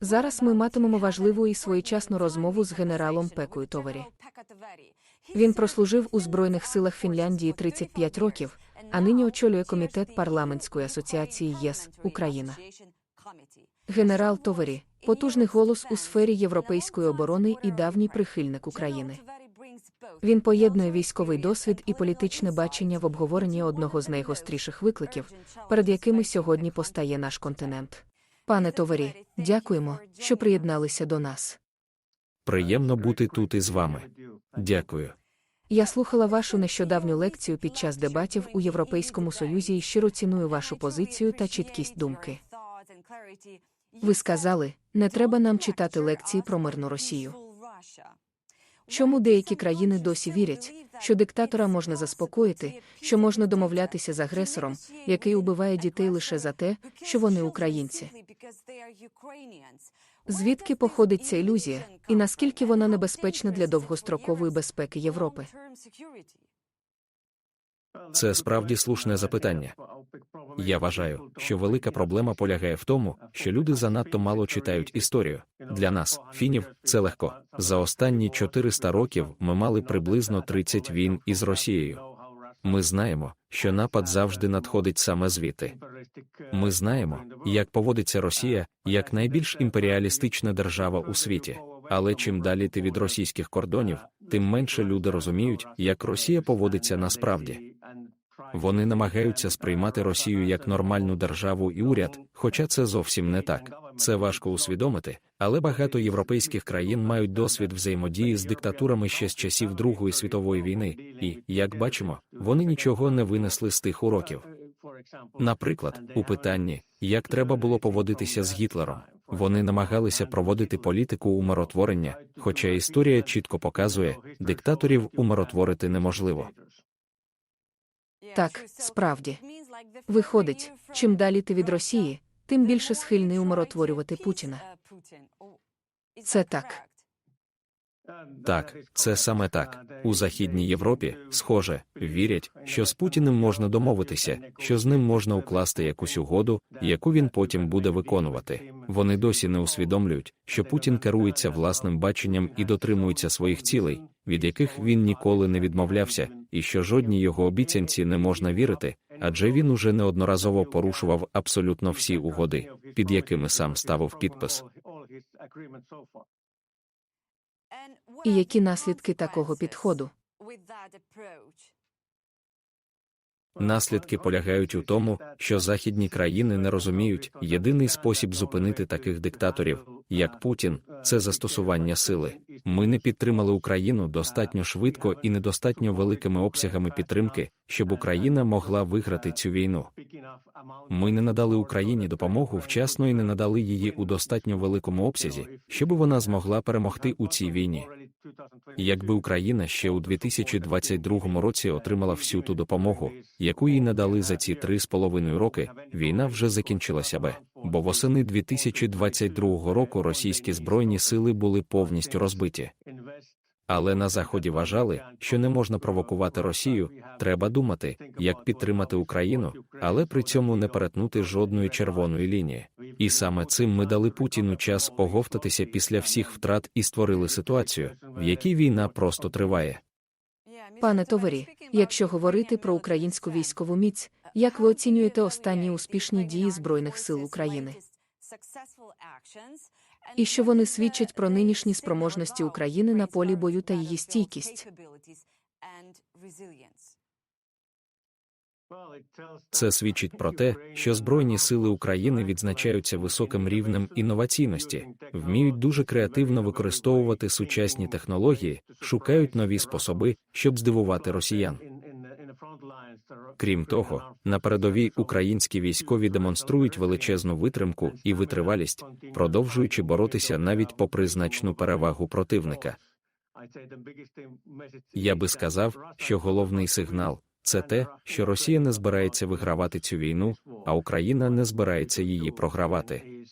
Зараз ми матимемо важливу і своєчасну розмову з генералом Пекою Товарі. Він прослужив у Збройних силах Фінляндії 35 років, а нині очолює комітет парламентської асоціації ЄС Україна. Генерал Товарі потужний голос у сфері європейської оборони і давній прихильник України. Він поєднує військовий досвід і політичне бачення в обговоренні одного з найгостріших викликів, перед якими сьогодні постає наш континент. Пане Товарі, дякуємо, що приєдналися до нас. Приємно бути тут із вами. Дякую. Я слухала вашу нещодавню лекцію під час дебатів у Європейському Союзі і щиро ціную вашу позицію та чіткість думки. Ви сказали, не треба нам читати лекції про мирну Росію. Чому деякі країни досі вірять, що диктатора можна заспокоїти, що можна домовлятися з агресором, який убиває дітей лише за те, що вони українці? Звідки походить ця ілюзія, і наскільки вона небезпечна для довгострокової безпеки Європи? Це справді слушне запитання. Я вважаю, що велика проблема полягає в тому, що люди занадто мало читають історію. Для нас, фінів, це легко. За останні 400 років ми мали приблизно 30 війн із Росією. Ми знаємо, що напад завжди надходить саме звідти. Ми знаємо, як поводиться Росія як найбільш імперіалістична держава у світі. Але чим далі ти від російських кордонів, тим менше люди розуміють, як Росія поводиться насправді. Вони намагаються сприймати Росію як нормальну державу і уряд, хоча це зовсім не так. Це важко усвідомити, але багато європейських країн мають досвід взаємодії з диктатурами ще з часів Другої світової війни, і, як бачимо, вони нічого не винесли з тих уроків. Наприклад, у питанні, як треба було поводитися з Гітлером, вони намагалися проводити політику умиротворення, хоча історія чітко показує, диктаторів умиротворити неможливо. Так, справді. Виходить, чим далі ти від Росії, тим більше схильний умиротворювати Путіна. Це так. Так, це саме так. У Західній Європі, схоже, вірять, що з Путіним можна домовитися, що з ним можна укласти якусь угоду, яку він потім буде виконувати. Вони досі не усвідомлюють, що Путін керується власним баченням і дотримується своїх цілей, від яких він ніколи не відмовлявся, і що жодній його обіцянці не можна вірити, адже він уже неодноразово порушував абсолютно всі угоди, під якими сам ставив підпис. І які наслідки такого підходу? Наслідки полягають у тому, що західні країни не розуміють, єдиний спосіб зупинити таких диктаторів, як Путін, це застосування сили. Ми не підтримали Україну достатньо швидко і недостатньо великими обсягами підтримки, щоб Україна могла виграти цю війну. Ми не надали Україні допомогу вчасно і не надали її у достатньо великому обсязі, щоб вона змогла перемогти у цій війні. Якби Україна ще у 2022 році отримала всю ту допомогу, яку їй надали за ці три з половиною роки, війна вже закінчилася би. Бо восени 2022 року російські збройні сили були повністю розбиті. Але на заході вважали, що не можна провокувати Росію, треба думати, як підтримати Україну, але при цьому не перетнути жодної червоної лінії. І саме цим ми дали Путіну час оговтатися після всіх втрат і створили ситуацію, в якій війна просто триває. Пане Товарі, якщо говорити про українську військову міць, як ви оцінюєте останні успішні дії Збройних сил України? І що вони свідчать про нинішні спроможності України на полі бою та її стійкість? Це свідчить про те, що Збройні сили України відзначаються високим рівнем інноваційності, вміють дуже креативно використовувати сучасні технології, шукають нові способи, щоб здивувати росіян. Крім того, на передовій українські військові демонструють величезну витримку і витривалість, продовжуючи боротися навіть попри значну перевагу противника. Я би сказав, що головний сигнал це те, що Росія не збирається вигравати цю війну, а Україна не збирається її програвати.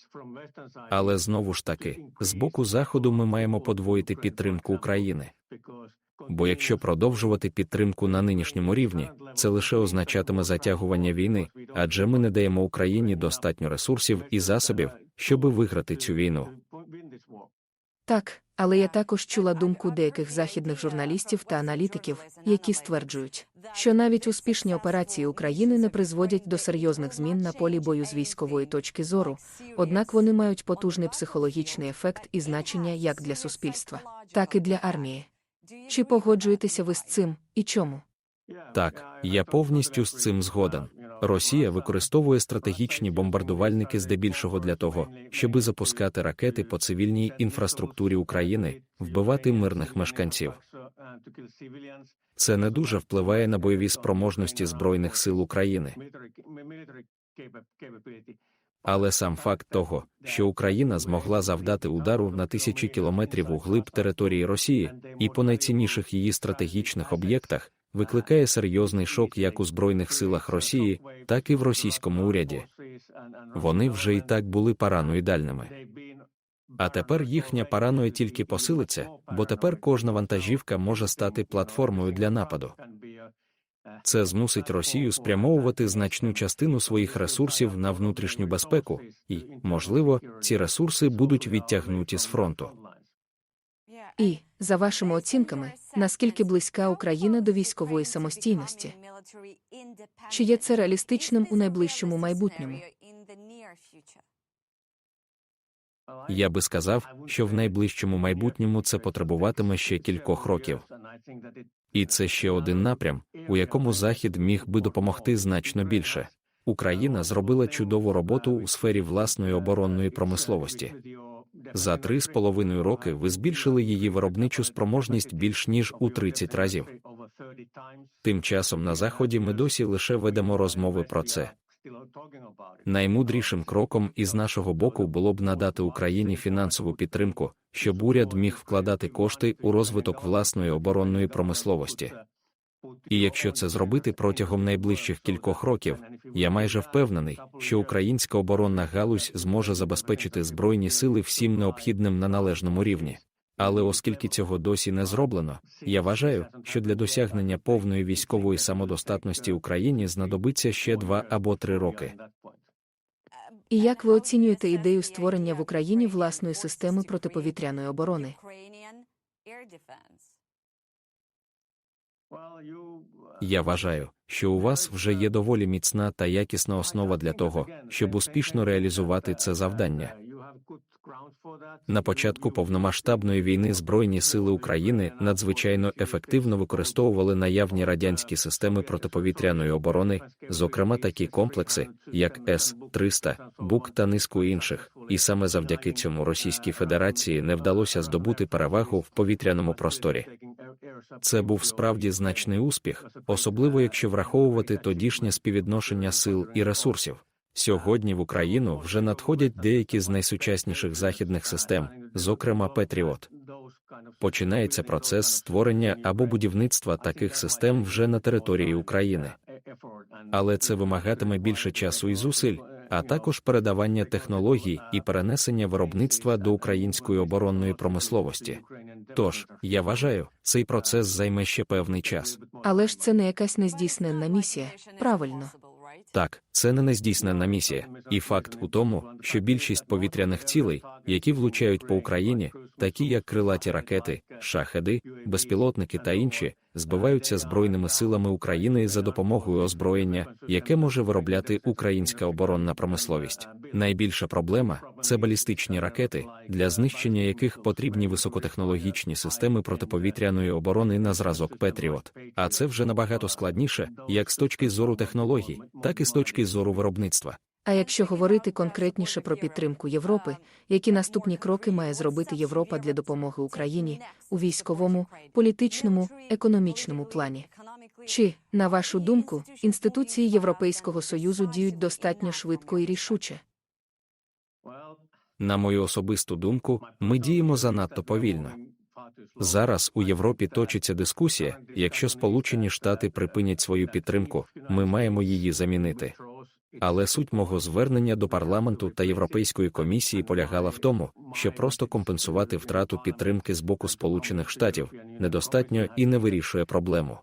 Але знову ж таки, з боку заходу ми маємо подвоїти підтримку України. Бо якщо продовжувати підтримку на нинішньому рівні, це лише означатиме затягування війни, адже ми не даємо Україні достатньо ресурсів і засобів, щоби виграти цю війну. Так, але я також чула думку деяких західних журналістів та аналітиків, які стверджують, що навіть успішні операції України не призводять до серйозних змін на полі бою з військової точки зору, однак вони мають потужний психологічний ефект і значення як для суспільства, так і для армії. Чи погоджуєтеся ви з цим і чому? Так, я повністю з цим згоден. Росія використовує стратегічні бомбардувальники здебільшого для того, щоби запускати ракети по цивільній інфраструктурі України, вбивати мирних мешканців. Це не дуже впливає на бойові спроможності Збройних сил України. Але сам факт того, що Україна змогла завдати удару на тисячі кілометрів у глиб території Росії і по найцінніших її стратегічних об'єктах, викликає серйозний шок як у Збройних силах Росії, так і в російському уряді. Вони вже і так були параноїдальними. А тепер їхня параноя тільки посилиться, бо тепер кожна вантажівка може стати платформою для нападу. Це змусить Росію спрямовувати значну частину своїх ресурсів на внутрішню безпеку, і, можливо, ці ресурси будуть відтягнуті з фронту. І, за вашими оцінками, наскільки близька Україна до військової самостійності? Чи є це реалістичним у найближчому майбутньому? Я би сказав, що в найближчому майбутньому це потребуватиме ще кількох років. І це ще один напрям, у якому Захід міг би допомогти значно більше. Україна зробила чудову роботу у сфері власної оборонної промисловості. За три з половиною роки ви збільшили її виробничу спроможність більш ніж у 30 разів. Тим часом на заході ми досі лише ведемо розмови про це. Наймудрішим кроком із нашого боку було б надати Україні фінансову підтримку, щоб уряд міг вкладати кошти у розвиток власної оборонної промисловості. І якщо це зробити протягом найближчих кількох років, я майже впевнений, що українська оборонна галузь зможе забезпечити збройні сили всім необхідним на належному рівні. Але оскільки цього досі не зроблено, я вважаю, що для досягнення повної військової самодостатності Україні знадобиться ще два або три роки. І як ви оцінюєте ідею створення в Україні власної системи протиповітряної оборони? Я вважаю, що у вас вже є доволі міцна та якісна основа для того, щоб успішно реалізувати це завдання. На початку повномасштабної війни Збройні сили України надзвичайно ефективно використовували наявні радянські системи протиповітряної оборони, зокрема такі комплекси, як С-300, БУК та низку інших, і саме завдяки цьому Російській Федерації не вдалося здобути перевагу в повітряному просторі. Це був справді значний успіх, особливо якщо враховувати тодішнє співвідношення сил і ресурсів. Сьогодні в Україну вже надходять деякі з найсучасніших західних систем, зокрема Петріот. Починається процес створення або будівництва таких систем вже на території України. Але це вимагатиме більше часу і зусиль, а також передавання технологій і перенесення виробництва до української оборонної промисловості. Тож, я вважаю, цей процес займе ще певний час. Але ж це не якась нездійсненна місія, правильно? Так, це не нездійснена місія, і факт у тому, що більшість повітряних цілей, які влучають по Україні, такі як крилаті ракети, шахеди, безпілотники та інші, збиваються збройними силами України за допомогою озброєння, яке може виробляти українська оборонна промисловість. Найбільша проблема це балістичні ракети, для знищення яких потрібні високотехнологічні системи протиповітряної оборони на зразок Петріот. А це вже набагато складніше, як з точки зору технологій, так і з точки зору виробництва. А якщо говорити конкретніше про підтримку Європи, які наступні кроки має зробити Європа для допомоги Україні у військовому, політичному, економічному плані? Чи, на вашу думку, інституції Європейського союзу діють достатньо швидко і рішуче? На мою особисту думку, ми діємо занадто повільно. Зараз у Європі точиться дискусія. Якщо Сполучені Штати припинять свою підтримку, ми маємо її замінити. Але суть мого звернення до парламенту та Європейської комісії полягала в тому, що просто компенсувати втрату підтримки з боку Сполучених Штатів недостатньо і не вирішує проблему.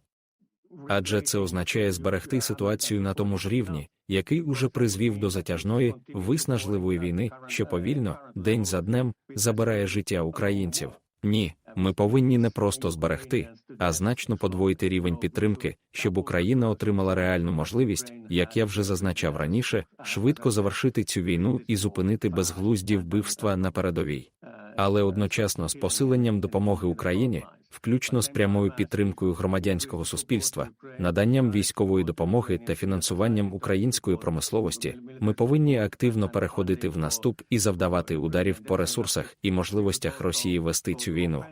Адже це означає зберегти ситуацію на тому ж рівні, який уже призвів до затяжної, виснажливої війни, що повільно, день за днем, забирає життя українців. Ні, ми повинні не просто зберегти, а значно подвоїти рівень підтримки, щоб Україна отримала реальну можливість, як я вже зазначав раніше, швидко завершити цю війну і зупинити безглузді вбивства на передовій. Але одночасно з посиленням допомоги Україні, включно з прямою підтримкою громадянського суспільства, наданням військової допомоги та фінансуванням української промисловості, ми повинні активно переходити в наступ і завдавати ударів по ресурсах і можливостях Росії вести цю війну.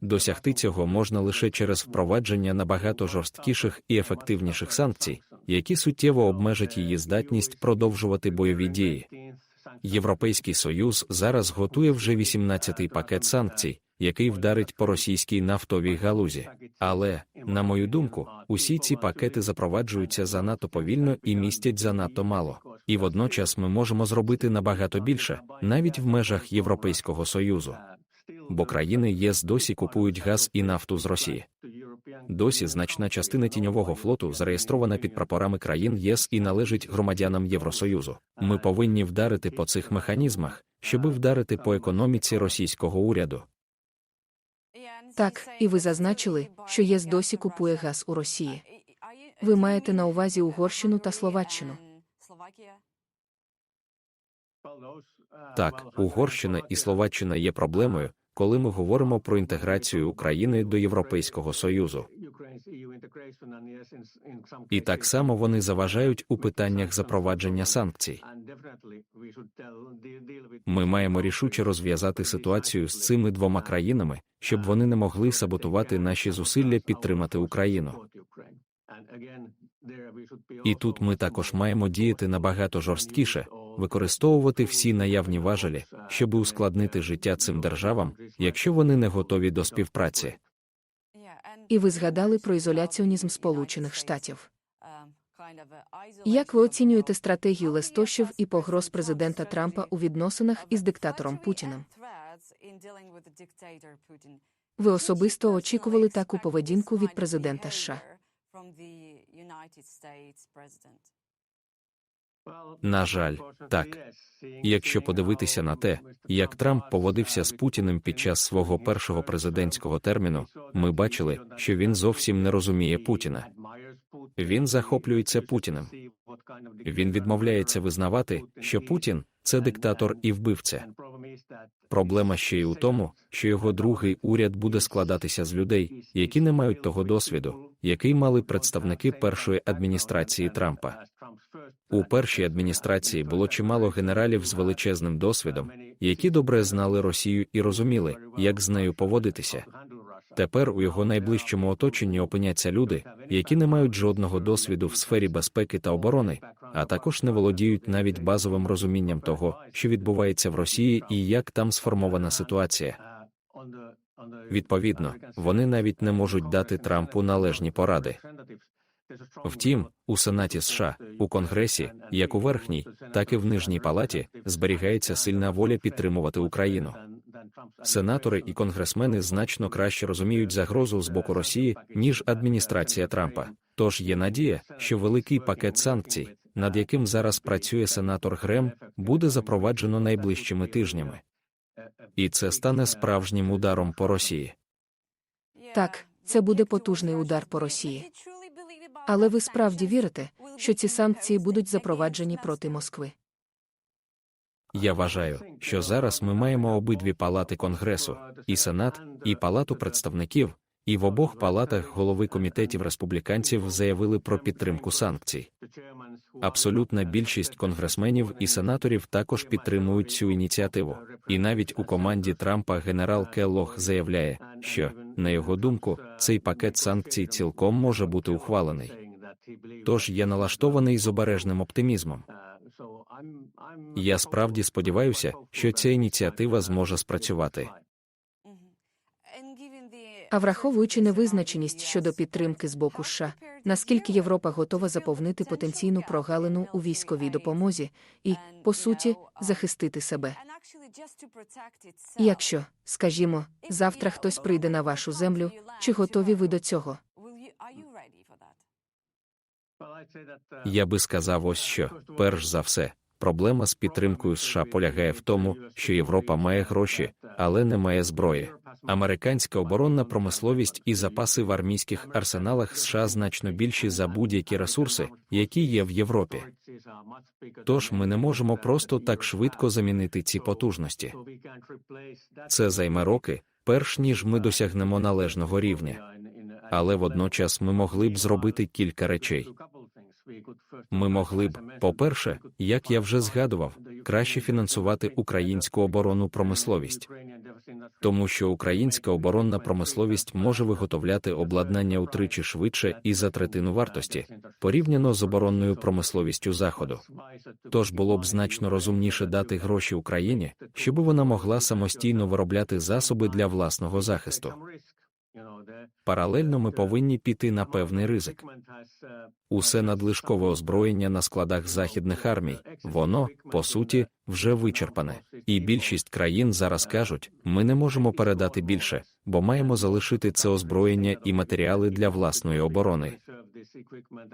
Досягти цього можна лише через впровадження набагато жорсткіших і ефективніших санкцій, які суттєво обмежать її здатність продовжувати бойові дії. Європейський союз зараз готує вже 18-й пакет санкцій, який вдарить по російській нафтовій галузі. Але, на мою думку, усі ці пакети запроваджуються занадто повільно і містять занадто мало. І водночас ми можемо зробити набагато більше, навіть в межах Європейського союзу. Бо країни ЄС досі купують газ і нафту з Росії. Досі значна частина тіньового флоту зареєстрована під прапорами країн ЄС і належить громадянам Євросоюзу. Ми повинні вдарити по цих механізмах, щоби вдарити по економіці російського уряду. Так, і ви зазначили, що ЄС досі купує газ у Росії. Ви маєте на увазі Угорщину та Словаччину. Так, Угорщина і Словаччина є проблемою, коли ми говоримо про інтеграцію України до Європейського Союзу. І так само вони заважають у питаннях запровадження санкцій. Ми маємо рішуче розв'язати ситуацію з цими двома країнами, щоб вони не могли саботувати наші зусилля підтримати Україну. І тут ми також маємо діяти набагато жорсткіше, використовувати всі наявні важелі, щоб ускладнити життя цим державам, якщо вони не готові до співпраці. І ви згадали про ізоляціонізм Сполучених Штатів. Як ви оцінюєте стратегію лестощів і погроз президента Трампа у відносинах із диктатором Путіним? Ви особисто очікували таку поведінку від президента США? На жаль, так. Якщо подивитися на те, як Трамп поводився з Путіним під час свого першого президентського терміну, ми бачили, що він зовсім не розуміє Путіна. Він захоплюється Путіним. Він відмовляється визнавати, що Путін це диктатор і вбивця. Проблема ще й у тому, що його другий уряд буде складатися з людей, які не мають того досвіду, який мали представники першої адміністрації Трампа. У першій адміністрації було чимало генералів з величезним досвідом, які добре знали Росію і розуміли, як з нею поводитися. Тепер у його найближчому оточенні опиняться люди, які не мають жодного досвіду в сфері безпеки та оборони, а також не володіють навіть базовим розумінням того, що відбувається в Росії і як там сформована ситуація. Відповідно, вони навіть не можуть дати Трампу належні поради. Втім, у Сенаті США, у Конгресі, як у верхній, так і в нижній палаті, зберігається сильна воля підтримувати Україну. Сенатори і конгресмени значно краще розуміють загрозу з боку Росії, ніж адміністрація Трампа. Тож є надія, що великий пакет санкцій, над яким зараз працює сенатор Грем, буде запроваджено найближчими тижнями. І це стане справжнім ударом по Росії. Так, це буде потужний удар по Росії. Але ви справді вірите, що ці санкції будуть запроваджені проти Москви? Я вважаю, що зараз ми маємо обидві палати Конгресу, і Сенат, і Палату представників, і в обох палатах голови комітетів республіканців заявили про підтримку санкцій. Абсолютна більшість конгресменів і сенаторів також підтримують цю ініціативу. І навіть у команді Трампа генерал Келлог заявляє, що, на його думку, цей пакет санкцій цілком може бути ухвалений. Тож я налаштований з обережним оптимізмом. Я справді сподіваюся, що ця ініціатива зможе спрацювати. А враховуючи невизначеність щодо підтримки з боку США, наскільки Європа готова заповнити потенційну прогалину у військовій допомозі і, по суті, захистити себе? І Якщо, скажімо, завтра хтось прийде на вашу землю, чи готові ви до цього? Я би сказав ось що, перш за все, проблема з підтримкою США полягає в тому, що Європа має гроші, але не має зброї. Американська оборонна промисловість і запаси в армійських арсеналах США значно більші за будь-які ресурси, які є в Європі. Тож ми не можемо просто так швидко замінити ці потужності. Це займе роки, перш ніж ми досягнемо належного рівня. Але водночас ми могли б зробити кілька речей. Ми могли б, по-перше, як я вже згадував, краще фінансувати українську оборонну промисловість, тому що українська оборонна промисловість може виготовляти обладнання утричі швидше і за третину вартості, порівняно з оборонною промисловістю Заходу. Тож було б значно розумніше дати гроші Україні, щоб вона могла самостійно виробляти засоби для власного захисту. Паралельно ми повинні піти на певний ризик. Усе надлишкове озброєння на складах західних армій, воно, по суті, вже вичерпане. І більшість країн зараз кажуть, ми не можемо передати більше, бо маємо залишити це озброєння і матеріали для власної оборони.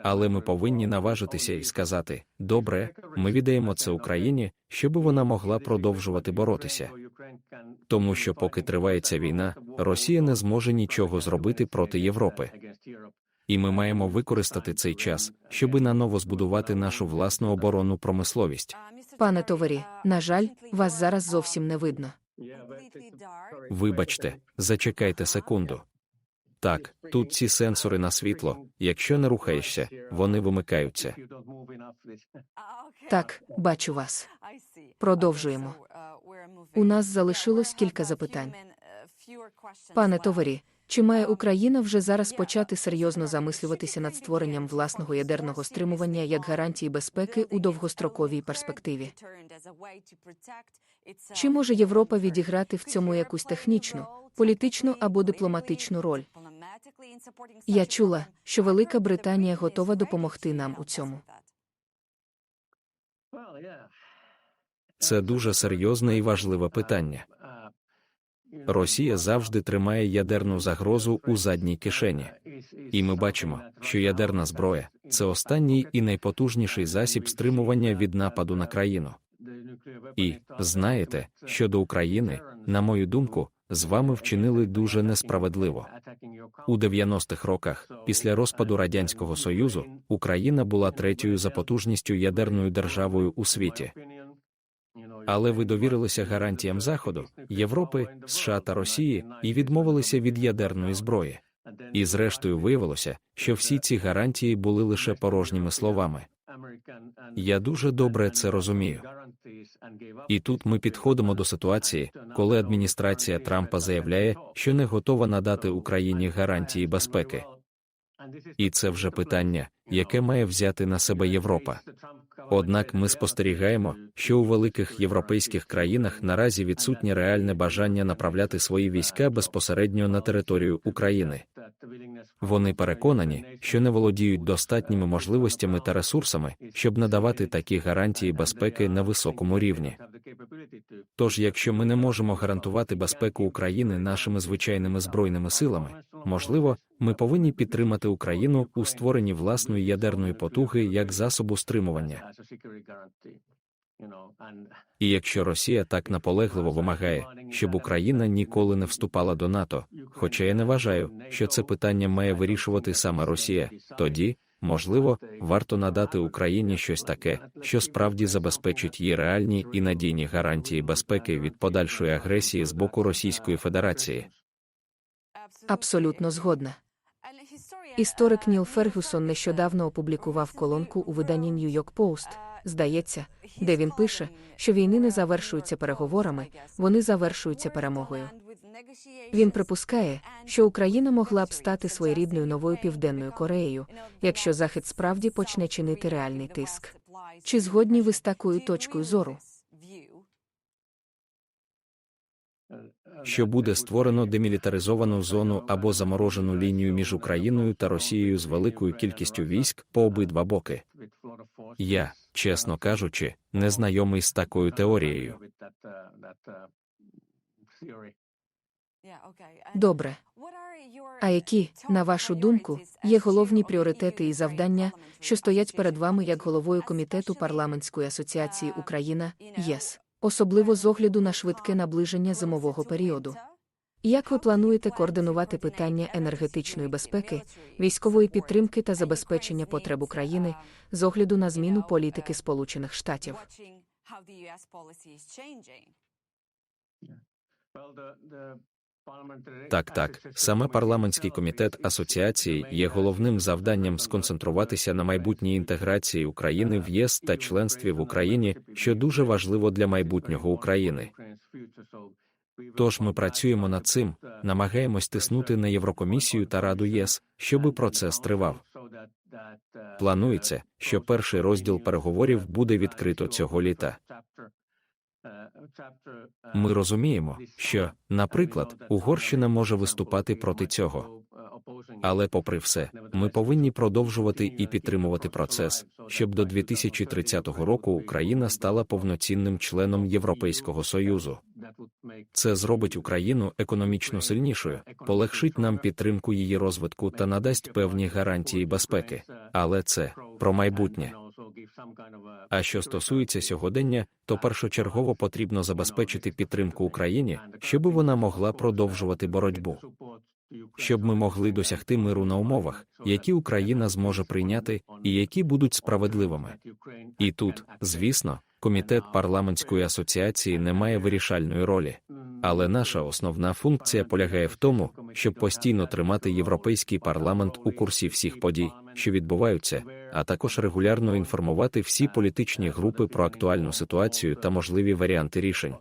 Але ми повинні наважитися і сказати: добре, ми віддаємо це Україні, щоб вона могла продовжувати боротися. Тому що, поки тривається війна, Росія не зможе нічого зробити проти Європи. І ми маємо використати цей час, щоби наново збудувати нашу власну оборонну промисловість. Пане товарі, на жаль, вас зараз зовсім не видно. Вибачте, зачекайте секунду. Так, тут ці сенсори на світло. Якщо не рухаєшся, вони вимикаються. Так, бачу вас. Продовжуємо. У нас залишилось кілька запитань. Пане товарі, чи має Україна вже зараз почати серйозно замислюватися над створенням власного ядерного стримування як гарантії безпеки у довгостроковій перспективі? Чи може Європа відіграти в цьому якусь технічну, політичну або дипломатичну роль? Я чула, що Велика Британія готова допомогти нам у цьому. Це дуже серйозне і важливе питання. Росія завжди тримає ядерну загрозу у задній кишені. І ми бачимо, що ядерна зброя це останній і найпотужніший засіб стримування від нападу на країну. І знаєте, щодо України, на мою думку, з вами вчинили дуже несправедливо. У 90-х роках, після розпаду радянського союзу, Україна була третьою за потужністю ядерною державою у світі. Але ви довірилися гарантіям Заходу, Європи, США та Росії і відмовилися від ядерної зброї. І зрештою виявилося, що всі ці гарантії були лише порожніми словами. Я дуже добре це розумію. І тут ми підходимо до ситуації, коли адміністрація Трампа заявляє, що не готова надати Україні гарантії безпеки. І це вже питання, яке має взяти на себе Європа. Однак ми спостерігаємо, що у великих європейських країнах наразі відсутнє реальне бажання направляти свої війська безпосередньо на територію України. Вони переконані, що не володіють достатніми можливостями та ресурсами, щоб надавати такі гарантії безпеки на високому рівні. Тож, якщо ми не можемо гарантувати безпеку України нашими звичайними збройними силами, можливо, ми повинні підтримати Україну у створенні власної ядерної потуги як засобу стримування. І якщо Росія так наполегливо вимагає, щоб Україна ніколи не вступала до НАТО, хоча я не вважаю, що це питання має вирішувати саме Росія, тоді, можливо, варто надати Україні щось таке, що справді забезпечить її реальні і надійні гарантії безпеки від подальшої агресії з боку Російської Федерації. Абсолютно згодна. Історик Ніл Фергюсон нещодавно опублікував колонку у виданні York Post, здається, де він пише, що війни не завершуються переговорами, вони завершуються перемогою. Він припускає, що Україна могла б стати своєрідною новою південною Кореєю, якщо Захід справді почне чинити реальний тиск. Чи згодні ви з такою точкою зору? Що буде створено демілітаризовану зону або заморожену лінію між Україною та Росією з великою кількістю військ по обидва боки. Я, чесно кажучи, не знайомий з такою теорією. Добре. А які, на вашу думку, є головні пріоритети і завдання, що стоять перед вами як головою комітету парламентської асоціації Україна ЄС, особливо з огляду на швидке наближення зимового періоду? Як ви плануєте координувати питання енергетичної безпеки, військової підтримки та забезпечення потреб України з огляду на зміну політики Сполучених Штатів? Так, так, саме парламентський комітет асоціації є головним завданням сконцентруватися на майбутній інтеграції України в ЄС та членстві в Україні, що дуже важливо для майбутнього України. Тож ми працюємо над цим, намагаємось тиснути на Єврокомісію та Раду ЄС, щоби процес тривав. Планується, що перший розділ переговорів буде відкрито цього літа. Ми розуміємо, що, наприклад, Угорщина може виступати проти цього. Але, попри все, ми повинні продовжувати і підтримувати процес, щоб до 2030 року Україна стала повноцінним членом Європейського союзу. Це зробить Україну економічно сильнішою, полегшить нам підтримку її розвитку та надасть певні гарантії безпеки. Але це про майбутнє. А що стосується сьогодення, то першочергово потрібно забезпечити підтримку Україні, щоб вона могла продовжувати боротьбу. Щоб ми могли досягти миру на умовах, які Україна зможе прийняти, і які будуть справедливими. І тут, звісно, комітет парламентської асоціації не має вирішальної ролі. Але наша основна функція полягає в тому, щоб постійно тримати європейський парламент у курсі всіх подій, що відбуваються, а також регулярно інформувати всі політичні групи про актуальну ситуацію та можливі варіанти рішень.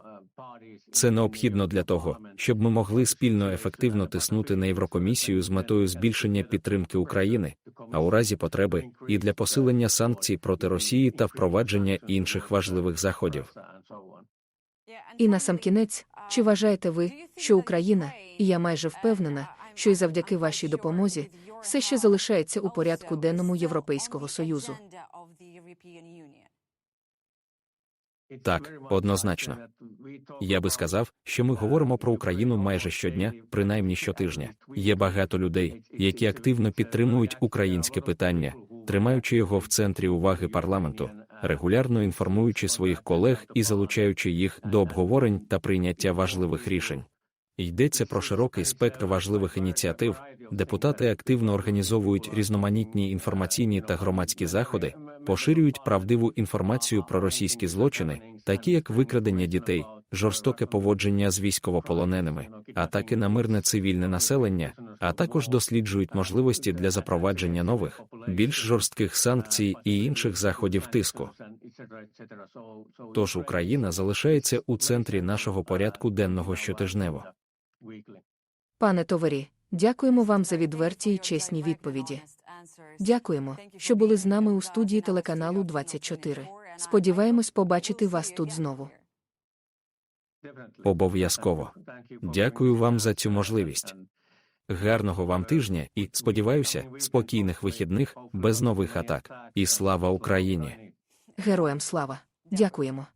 Це необхідно для того, щоб ми могли спільно ефективно тиснути на Єврокомісію з метою збільшення підтримки України, а у разі потреби і для посилення санкцій проти Росії та впровадження інших важливих заходів. І насамкінець, чи вважаєте ви, що Україна, і я майже впевнена, що й завдяки вашій допомозі, все ще залишається у порядку денному Європейського Союзу? Так, однозначно. Я би сказав, що ми говоримо про Україну майже щодня, принаймні щотижня. Є багато людей, які активно підтримують українське питання, тримаючи його в центрі уваги парламенту, регулярно інформуючи своїх колег і залучаючи їх до обговорень та прийняття важливих рішень. Йдеться про широкий спектр важливих ініціатив. Депутати активно організовують різноманітні інформаційні та громадські заходи, поширюють правдиву інформацію про російські злочини, такі як викрадення дітей, жорстоке поводження з військовополоненими, атаки на мирне цивільне населення, а також досліджують можливості для запровадження нових, більш жорстких санкцій і інших заходів тиску. Тож Україна залишається у центрі нашого порядку денного щотижнево. Пане Товарі, дякуємо вам за відверті і чесні відповіді. Дякуємо, що були з нами у студії телеканалу 24. Сподіваємось побачити вас тут знову. Обов'язково. Дякую вам за цю можливість. Гарного вам тижня і, сподіваюся, спокійних вихідних, без нових атак. І слава Україні! Героям слава! Дякуємо.